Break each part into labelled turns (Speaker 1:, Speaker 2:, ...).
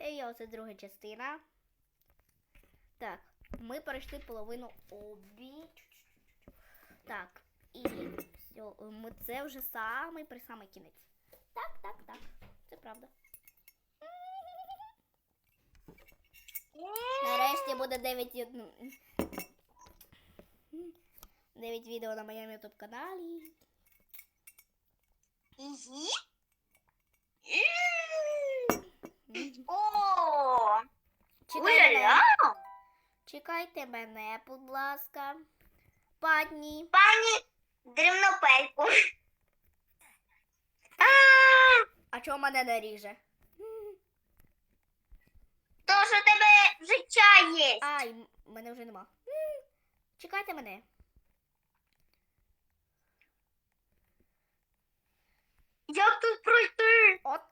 Speaker 1: І оце друга частина. Так, ми пройшли половину обі. Так, і все, ми це вже самий при самий кінець. Так, так, так. Це правда. Нарешті буде 9, ід- ну, 9 відео на моєму YouTube каналі.
Speaker 2: Ізі? О!
Speaker 1: Чекайте мене.
Speaker 2: Уля-ля!
Speaker 1: Чекайте мене, будь ласка. Пані.
Speaker 2: Пані дрібнопельку. А,
Speaker 1: чого мене не ріже?
Speaker 2: То, що тебе життя є.
Speaker 1: Ай, мене вже нема. Чекайте мене.
Speaker 2: Як тут пройти?
Speaker 1: От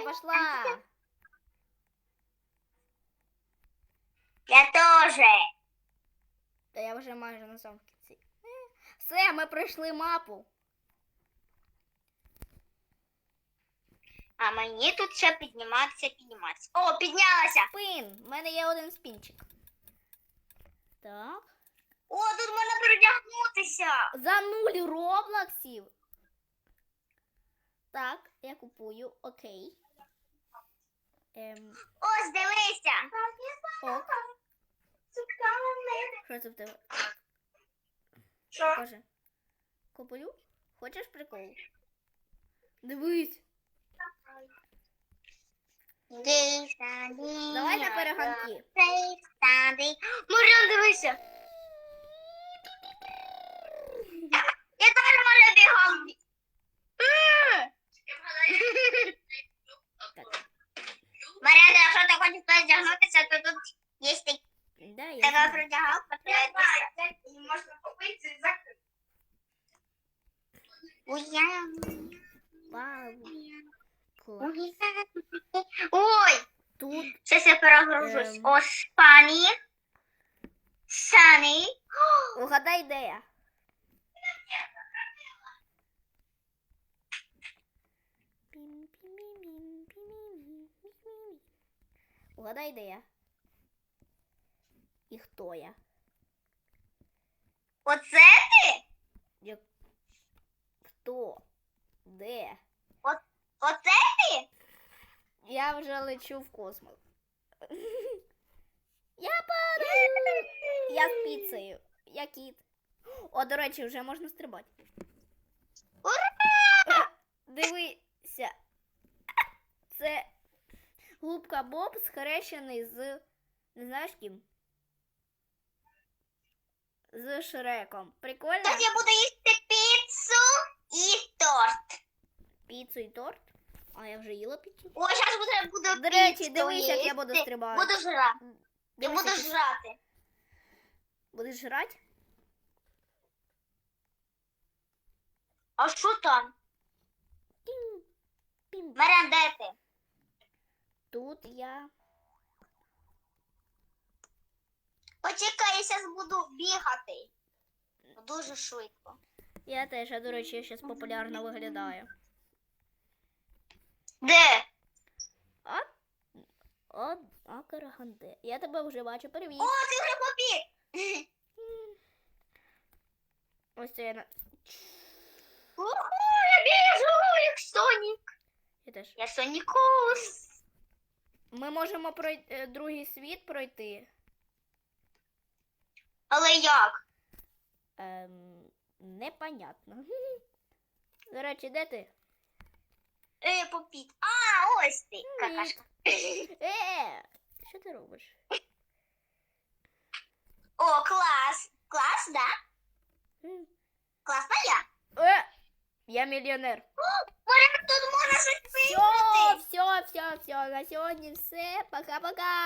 Speaker 1: я пошла.
Speaker 2: Я теж.
Speaker 1: Та я вже майже на самому кінці. Все, ми пройшли мапу.
Speaker 2: А мені тут ще підніматися, підніматися. О, піднялася.
Speaker 1: Пин, в мене є один спінчик. Так.
Speaker 2: О, тут можна передягнутися.
Speaker 1: За нуль роблоксів. Так, я купую. Окей. Ем,
Speaker 2: Ось, дивися.
Speaker 1: ок. Що це в тебе?
Speaker 2: Що?
Speaker 1: Покажи. Куплю? Хочеш прикол? Дивись. Давай на перегонки.
Speaker 2: Маріан, дивися. Я теж можу бігом.
Speaker 1: Так.
Speaker 2: Маріан, якщо ти хочеш передягнутися, то тут є такі Така
Speaker 1: знаю.
Speaker 2: продягалка.
Speaker 3: Можна купити і закрити.
Speaker 1: Вау.
Speaker 2: Ой,
Speaker 1: Тут
Speaker 2: зараз я перегружусь.
Speaker 1: Ем.
Speaker 2: Ось пані. Сані.
Speaker 1: угадай, де я. Угадай, де я. І хто я?
Speaker 2: Оце ти?
Speaker 1: Як... Хто? Де?
Speaker 2: Оце ти?
Speaker 1: Я вже лечу в космос. Я падаю! Я з піцею. Я кіт. О, до речі, вже можна стрибати.
Speaker 2: Ура!
Speaker 1: Дивися. Це губка Боб схрещений з. Не знаєш ким? З Шреком. Прикольно?
Speaker 2: Зараз я буду їсти піцу і торт.
Speaker 1: Піцу і торт. А я вже їла піцу.
Speaker 2: О, зараз буду, буду
Speaker 1: До речі,
Speaker 2: піцу
Speaker 1: дивись, як я буду
Speaker 2: їсти.
Speaker 1: стрибати.
Speaker 2: Буду жрати. Я
Speaker 1: Дивись,
Speaker 2: буду
Speaker 1: як я-
Speaker 2: жрати.
Speaker 1: Будеш жрати?
Speaker 2: А що там?
Speaker 1: Пім, пім.
Speaker 2: Маріан.
Speaker 1: Тут я.
Speaker 2: Почекай, я зараз буду бігати. Дуже швидко.
Speaker 1: Я теж, а до речі, я зараз популярно виглядаю.
Speaker 2: Де?
Speaker 1: А? О, а Караганде. Я тебе вже бачу, привіт.
Speaker 2: О, ти вже побіг.
Speaker 1: Ось це я на.
Speaker 2: Уху, я біжу, як Сонік.
Speaker 1: Я теж.
Speaker 2: Я Сонікус.
Speaker 1: Ми можемо пройти другий світ пройти.
Speaker 2: Але як?
Speaker 1: Ем, непонятно. До речі, де ти?
Speaker 2: Е, попіт. А, ось ти, какашка.
Speaker 1: Е, що ти робиш?
Speaker 2: О, клас. Клас, да? Класна я.
Speaker 1: Е, я мільйонер.
Speaker 2: Маріан, тут можна щось
Speaker 1: Все,
Speaker 2: виграти.
Speaker 1: все, все, все. На сьогодні все. Пока-пока.